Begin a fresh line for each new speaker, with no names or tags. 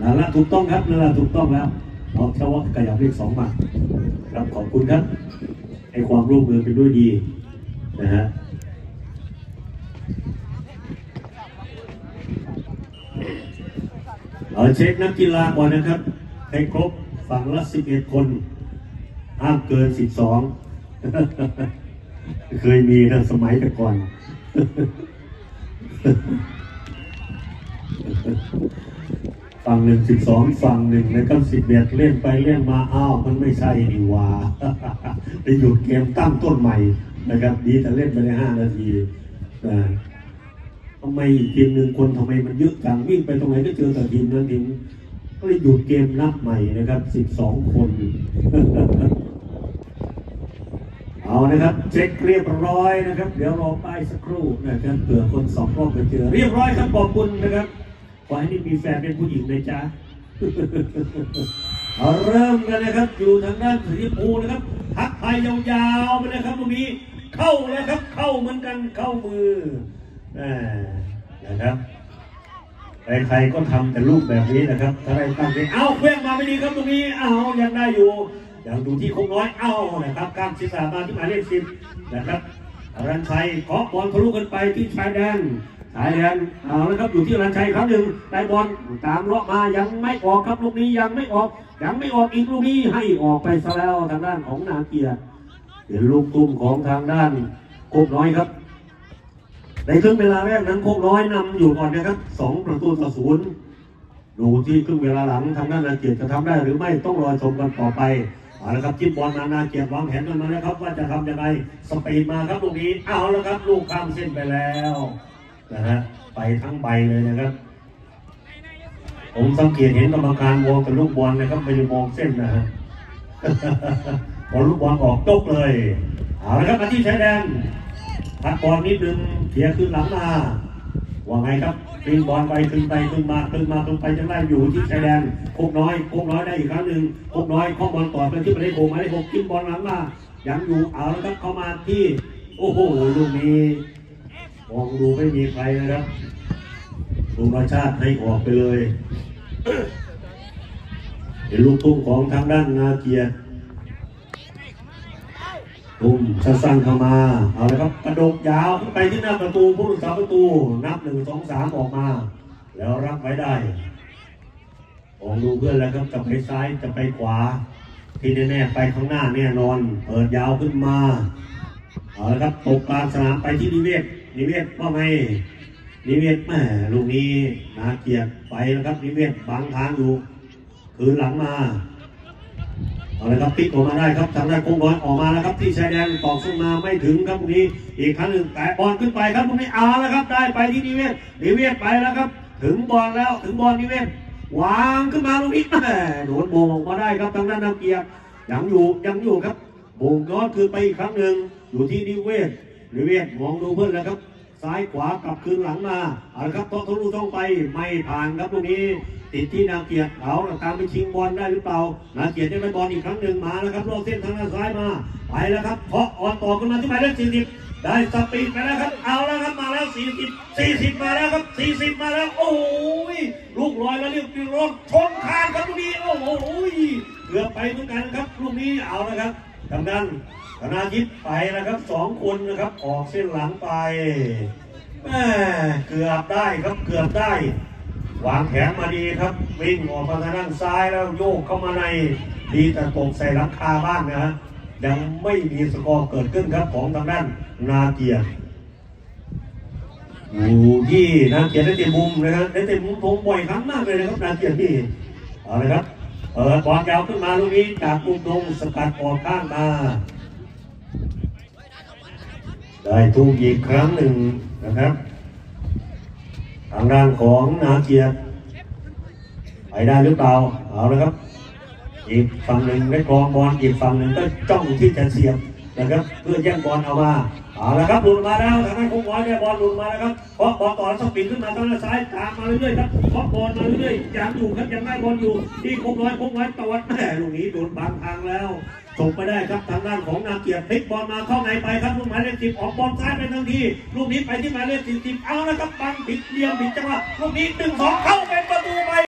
นั่นละถูกต้องครับนั่นละถูกต้องแล้วเอาแค่ว่าขยับเลขสองมาครับขอบคุณครับให้ความร่วมมือเป็นด้วยดีนะฮะเอาเช็คนักกีฬาก่อนนะครับ ให้ครบฝั่งละสิบเอ็ดคนห้ามเกินสิบสองเคยมีนะสมัยแต่ก่อน ฝั่งหนึ่งสิบสองฝั่งหนึ่งนะครับสิบเอ็ดเล่นไปเล่นมาอ้าวมันไม่ใช่ดีว่าไปหยุดเกมตั้งต้นใหม่นะครับ ดีแต่เล่นไปได้ห้านาทีทำไมทีมหนึ่งคนทำไมมันเยอะจังวิ่งไปตรงไหนก็เจอแต่ทีมนั้นทีมก็เลยหยุดเกมนับใหม่นะครับสิบสองคนเอานะครับ เช็คเรียบร้อยนะครับ เดี๋ยวรอป้ายสักครู่นะครับเผื่อคนสองรอบไปเจอ เรียบร้อยครับขอบคุณนะครับ ขอให้นี่มีแฟนเป็นผู้หญิงนะจ๊ะเอาเริ่มกันนะครับ อยู่ทางด้านสีชมพูนะครับทักทายยาวๆไปเลยครับตรงนี้ เข้าเลยครับ เข้าเหมือนกันเข้ามืออ่นะครับใครๆก็ทำแต่รูปแบบนี้นะครับถ้าได้ตั้งใจเอาเครื่องมาไม่ดีครับตรงนี้เอายังได้อยู่ยังดูที่คงน้อยเอานะครับ การศึกษามาที่หมายเลขสิบนะครับ รันชัยเคาะบอลทะลุกันไปที่ชายแดนชายแดนเอาละครับอยู่ที่รันชัยครั้งหนึ่งได้บอลตามเลาะมายังไม่ออกครับลูกนี้ยังไม่ออก ยังไม่ออกอีกลูกนี้ให้ออกไปซะแล้วทางด้านของนาเกียรติเป็นลูกตุ้มของทางด้านโคกน้อยครับ ในครึ่งเวลาแรกนั้นโคกน้อยนำอยู่ก่อนนะครับสองประตูต่อศูนย์ดูที่ครึ่งเวลาหลังทางด้านนาเกียรติจะทำได้หรือไม่ต้องรอชมกันต่อไป เอาละครับจิ้มบอลมานาเกียรติวางแผนกันมาแล้วครับว่าจะทำยังไงสปีดมาครับลูกนี้เอาล้วครับลูกข้ามเส้นไปแล้วนะฮะไปทั้งใบเลยนะครับ ผมสังเกตเห็นกรรมการมองแต่ลูกบอลนะครับไม่ได้มองเส้นนะฮะพอลูกบอลออกตกเลยเอาละครับมาที่ชายแดนพักบอลนิดนึงเทียขึ้นหลังมา ว่าไงครับปีนบอลไปขึ้นไปขึ้นมาขึ้นมาขึ้นไปจะได้อยู่ที่ชายแดนโคกน้อยโคกน้อยได้อีกครั้งหนึ่งโคกน้อยข้อบอลต่อไปที่ไปได้โกมาได้โกกินบอลหลังมายังอยู่เอาแล้วครับเข้ามาที่ โอ้โหลูกนี้มองดูไม่มีใครนะครับลุงราชาติให้ออกไปเลยเห็นลูกตุ้มของทางด้านนาเกียร์ ตุ้มสั้นๆเข้ามา เอาละครับกระโดดยาวขึ้นไปที่หน้าประตูผู้รักษาประตู นับหนึ่งสองสามออกมา แล้วรับไว้ได้มองดูเพื่อนแล้วครับจะไปซ้ายจะไปขวา ที่แน่ๆไปข้างหน้าแน่นอน เปิดยาวขึ้นมาเอาละครับตกกลางสนามไปที่นิเวศนิเวศว่าไงนิเวศแหมลูกนี้นาเกียรติไปแล้วครับนิเวศบังทางอยู่ คืนหลังมา เอาละครับพลิกออกมาได้ครับทางด้านคงน้อยออกมาแล้วครับที่ชายแดนต่อสู้มาไม่ถึงครับตรงนี้อีกครั้งหนึ่งแต่บอลขึ้นไปครับตรงนี้เอาแล้วครับได้ไปที่นิเวศนิเวศไปแล้วครับ ถึงบอลแล้วถึงบอลนิเวศวางขึ้นมาตรงนี้แหมโดนโบงออกมาได้ครับทางด้านนักเกียรติยังอยู่ยังอยู่ครับโบงย้อนคือไปอีกครั้งหนึ่งอยู่ที่นิเวศนิเวศมองดูเพื่อนแล้วครับ ซ้ายขวากลับคืนหลังมาเอาละครับต้องทะลุต้องไปไม่ผ่านครับตรงนี้ ติดที่นาเกียรติเอาละตามไปชิงบอลได้หรือเปล่านาเกียรติได้ไปบอลอีกครั้งหนึ่งมาแล้วครับโลกเส้นทางด้านซ้ายมาไปแล้วครับเพาะอ่อนต่อขึ้นมาที่หมายเลขสี่สิบได้สปีดไปแล้วครับเอาแล้วครับมาแล้วสี่สิบสี่สิบมาแล้วครับสี่สิบมาแล้ว โอ้ยลูกลอยแล้วเรียบร้อยชนคานครับลูกนี้โอ้โหเกือบไปเหมือนกันครับลูกนี้เอาแล้วครับทางด้าน ธนายิปไปนะครับสองคนนะครับ ออกเส้นหลังไปแม่เกือบได้ครับเกือบได้ วางแผนมาดีครับ วิ่งออกมาทางด้านซ้ายแล้วโยกเข้ามาใน ดีแต่ตกใส่หลังคาบ้างนะฮะยังไม่มีสกอร์เกิดขึ้นครับของทางด้านนาเกียรติอยู่ที่นาเกียรติได้เต็มมุมนะฮะได้เต็มมุมผมบ่อยครั้งมากเลยนะครับนาเกียรตินี่เอาเลยครับเปิดบอลยาวขึ้นมาลูกนี้จากมุมตรงสกัดออกข้างมา ได้ทุกอีกครั้งหนึ่งนะครับ ทางด้านของนาเกียรติไปได้หรือเปล่าเอาละครับ อีกฝั่งหนึ่งได้กองบอลอีกฝั่งหนึ่งก็จ้องที่จะเสียบนะครับ เพื่อแย่งบอลเอามาเอาละครับหลุดมาแล้วทางด้านคงบอลเนี่ยบอลหลุดมาแล้วครับเพราะบอลต่อแล้วสปีดขึ้นมาทางด้านซ้ายตามมาเรื่อยๆครับเพราะบอลมาเรื่อยๆยังอยู่ครับยังได้บอลอยู่ที่คงน้อยคงน้อยตวัดแม่ลูกนี้โดนบังทางแล้ว ส่งไปได้ครับทางด้านของนาเกียรติพลิกบอลมาเข้าในไปครับลูกหมายเลขสิบออกบอลซ้ายไปทันทีลูกนี้ไปที่หมายเลขสิบเอาละครับบังผิดเหลี่ยมผิดจังหวะลูกนี้หนึ่งสองเข้าเป็นประตูไป